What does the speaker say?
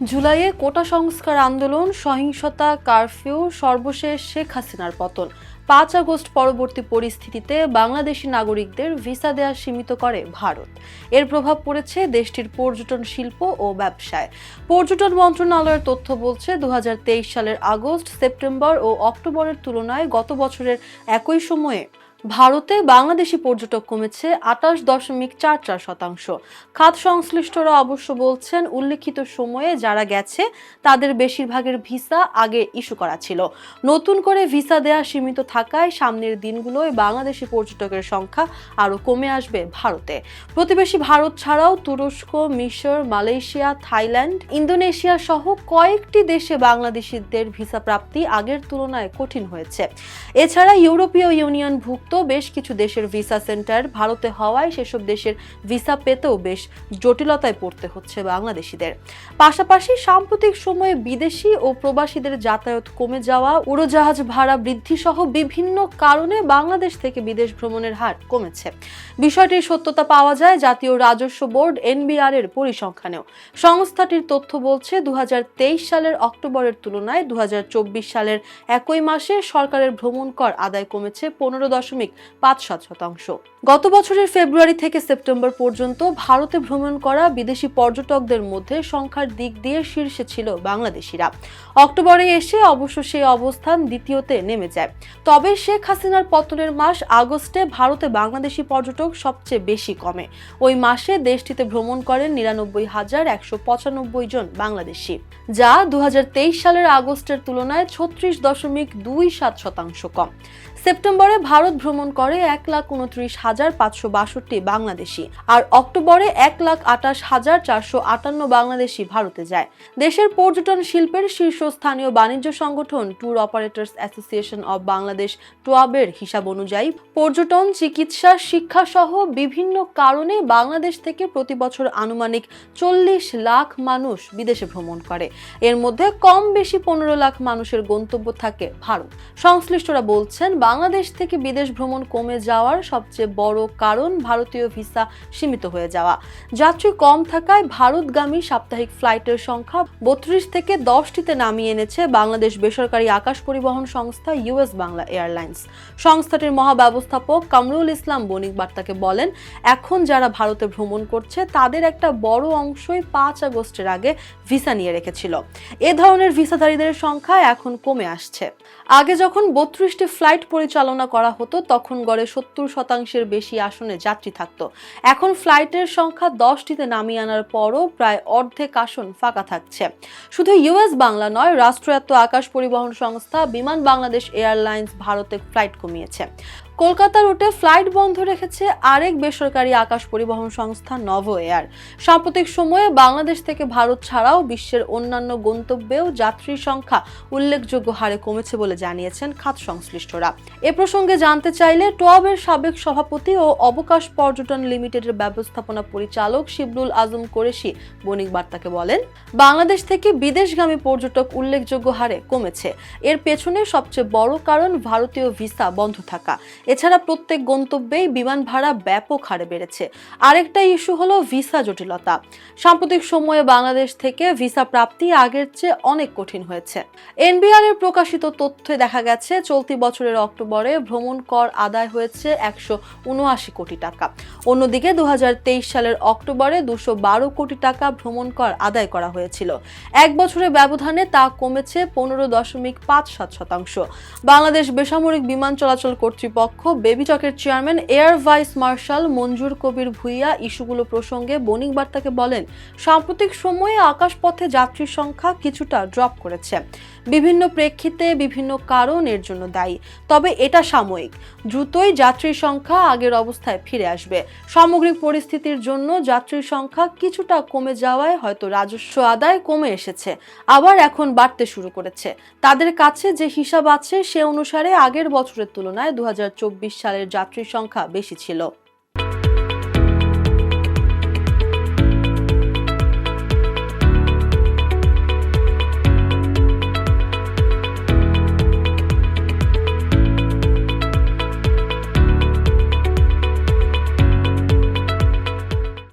জুলাইয়ে কোটা সংস্কার আন্দোলন, সহিংসতা, কারফিউ, সর্বশেষ শেখ হাসিনার পতন। পাঁচ আগস্ট পরবর্তী পরিস্থিতিতে বাংলাদেশি নাগরিকদের ভিসা দেয়া সীমিত করে ভারত। এর প্রভাব পড়েছে দেশটির পর্যটন শিল্প ও ব্যবসায়। পর্যটন মন্ত্রণালয়ের তথ্য বলছে দু হাজার তেইশ সালের আগস্ট, সেপ্টেম্বর ও অক্টোবরের তুলনায় গত বছরের একই সময়ে ভারতে বাংলাদেশি পর্যটক কমেছে আটাশ দশমিক চার চার শতাংশ। খাত সংশ্লিষ্টরা অবশ্য বলছেন, উল্লেখিত সময়ে যারা গেছে, তাদের বেশিরভাগের ভিসা আগে ইস্যু করা ছিল। নতুন করে ভিসা দেয়া সীমিত থাকায় সামনের দিনগুলোয় বাংলাদেশি পর্যটকের সংখ্যা আরও কমে আসবে ভারতে। প্রতিবেশী ভারত ছাড়াও তুরস্ক, মিশর, মালয়েশিয়া, থাইল্যান্ড, ইন্দোনেশিয়া সহ কয়েকটি দেশে বাংলাদেশিদের ভিসা প্রাপ্তি আগের তুলনায় কঠিন হয়েছে। এছাড়া ইউরোপীয় ইউনিয়ন ভুক্ত বেশ কিছু দেশের ভিসা সেন্টার ভারতে হওয়ায় সেসব দেশের ভিসা পেতেও বেশ জটিলতায় পড়তে হচ্ছে বাংলাদেশিদের। পাশাপাশি সাম্প্রতিক সময়ে বিদেশি ও প্রবাসীদের যাতায়াত কমে যাওয়া, উড়োজাহাজ ভাড়া বৃদ্ধি সহ বিভিন্ন কারণে বাংলাদেশ থেকে বিদেশ ভ্রমণের হার কমেছে। বিষয়টির সত্যতা পাওয়া যায় জাতীয় রাজস্ব বোর্ড এনবিআর এর পরিসংখ্যানেও। সংস্থাটির তথ্য বলছে দু হাজার তেইশ সালের অক্টোবরের তুলনায় দু হাজার চব্বিশ সালের একই মাসে সরকারের ভ্রমণ কর আদায় কমেছে পনেরো দশমিক পাঁচ সাত শতাংশ। গত বছরের ফেব্রুয়ারি থেকে সেপ্টেম্বর পর্যন্ত ভারতে ভ্রমণ করা বিদেশি পর্যটকদের মধ্যে সংখ্যার দিক দিয়ে শীর্ষে ছিল বাংলাদেশিরা। অক্টোবরে এসে অবশ্য সেই অবস্থান দ্বিতীয়তে নেমে যায়। তবে শেখ হাসিনার পতনের মাস আগস্টে ভারতে বাংলাদেশি পর্যটক সবচেয়ে বেশি কমে। ওই মাসে দেশটিতে ভ্রমণ করেন নিরানব্বই হাজার একশো পঁচানব্বই জন বাংলাদেশি, যা দু হাজার তেইশ সালের আগস্টের তুলনায় ছত্রিশ দশমিক দুই সাত শতাংশ কম। সেপ্টেম্বরে ভারত ভ্রমণ করে এক লাখ উনত্রিশ হাজার পাঁচশো বাষট্টি বাংলাদেশি, আর অক্টোবরে এক লাখ আটাশ হাজার চারশো আটান্ন বাংলাদেশি ভারতে যায়। দেশের পর্যটন শিল্পের শীর্ষস্থানীয় বাণিজ্য সংগঠন tour operators association of Bangladesh টোয়াবের হিসাব অনুযায়ী, পর্যটন, চিকিৎসা, শিক্ষা সহ বিভিন্ন কারণে বাংলাদেশ থেকে প্রতি বছর আনুমানিক চল্লিশ লাখ মানুষ বিদেশে ভ্রমণ করে। এর মধ্যে কম বেশি পনেরো লাখ মানুষের গন্তব্য থাকে ভারত। সংশ্লিষ্টরা বলছেন বাংলাদেশ থেকে বিদেশ ভ্রমণ কমে যাওয়ার সবচেয়ে বড় কারণ ভারতীয় ভিসা সীমিত হয়ে যাওয়া। যাত্রী কম থাকায় ভারতগামী সাপ্তাহিক ফ্লাইটের সংখ্যা বত্রিশ থেকে দশটিতে নামিয়ে এনেছে বাংলাদেশ বেসরকারি আকাশ পরিবহন সংস্থা ইউএস বাংলা এয়ারলাইন্স। সংস্থাটির মহাব্যবস্থাপক কামরুল ইসলাম বণিক বার্তাকে বলেন, এখন যারা ভারতে ভ্রমণ করছে, তাদের একটা বড় অংশই পাঁচ আগস্টের আগে ভিসা নিয়ে রেখেছিল। এ ধরনের ভিসাধারীদের সংখ্যা এখন কমে আসছে। আগে যখন বত্রিশটি ফ্লাইট পরিচালনা করা হতো, তখন গড়ে সত্তর শতাংশের বেশি আসনে যাত্রী থাকত। এখন ফ্লাইটের সংখ্যা দশটিতে নামিয়ে আনার পরও প্রায় অর্ধেক আসন ফাঁকা থাকছে। শুধু ইউএস বাংলা নয়, রাষ্ট্রায়ত্ত আকাশ পরিবহন সংস্থা, বিমান বাংলাদেশ এয়ারলাইন্স ভারতে ফ্লাইট কমিয়েছে। কলকাতা রুটে ফ্লাইট বন্ধ রেখেছে আরেক বেসরকারি আকাশ পরিবহন সংস্থা নভো এয়ার। সাম্প্রতিক সময়ে বাংলাদেশ থেকে ভারত ছাড়াও বিশ্বের অন্যান্য গন্তব্যেও যাত্রীর সংখ্যা উল্লেখযোগ্য হারে কমেছে বলে জানিয়েছেন খাত সংশ্লিষ্টরা। এ প্রসঙ্গে জানতে চাইলে টোয়াবের সাবেক সভাপতি ও অবকাশ পর্যটন লিমিটেডের ব্যবস্থাপনা পরিচালক শিবরুল আজম কোরেশি বণিক বার্তাকে বলেন, বাংলাদেশ থেকে বিদেশগামী পর্যটক উল্লেখযোগ্য হারে কমেছে। এর পেছনে সবচেয়ে বড় কারণ ভারতীয় ভিসা বন্ধ থাকা। এছাড়া প্রত্যেক গন্তব্যেই বিমান ভাড়া ব্যাপক হারে বেড়েছে। আরেকটা ইস্যু হলো ভিসা জটিলতা। সাম্প্রতিক সময়ে বাংলাদেশ থেকে ভিসা প্রাপ্তি আগের চেয়ে অনেক কঠিন হয়েছে। এনবিআর এর প্রকাশিত তথ্যে দেখা গেছে, চলতি বছরের অক্টোবরে ভ্রমণ কর আদায় হয়েছে একশো উনআশি কোটি টাকা। অন্যদিকে দু হাজার তেইশ সালের অক্টোবরে দুশো বারো কোটি টাকা ভ্রমণ কর আদায় করা হয়েছিল। এক বছরের ব্যবধানে তা কমেছে পনেরো দশমিক পাঁচ সাত শতাংশ। বাংলাদেশ বেসামরিক বিমান চলাচল কর্তৃপক্ষ বেবিচকের chairman, air vice marshal Manjur Kabir Bhuiyan ইস্যুগুলো প্রসঙ্গে বণিক বার্তাকে বলেন, সাম্প্রতিক সময়ে আকাশপথে যাত্রীর সংখ্যা কিছুটা ড্রপ করেছে। বিভিন্ন প্রেক্ষিতে বিভিন্ন কারণ এর জন্য দায়ী। তবে এটা সাময়িক। দ্রুতই যাত্রীর সংখ্যা আগের অবস্থায় ফিরে আসবে। সামগ্রিক পরিস্থিতির জন্য যাত্রীর সংখ্যা কিছুটা কমে যাওয়ায় হয়তো রাজস্ব আদায় কমে এসেছে। আবার এখন বাড়তে শুরু করেছে। তাদের কাছে যে হিসাব আছে সে অনুসারে আগের বছরের তুলনায় দু হাজার চব্বিশ সালের যাত্রীর সংখ্যা বেশি ছিল।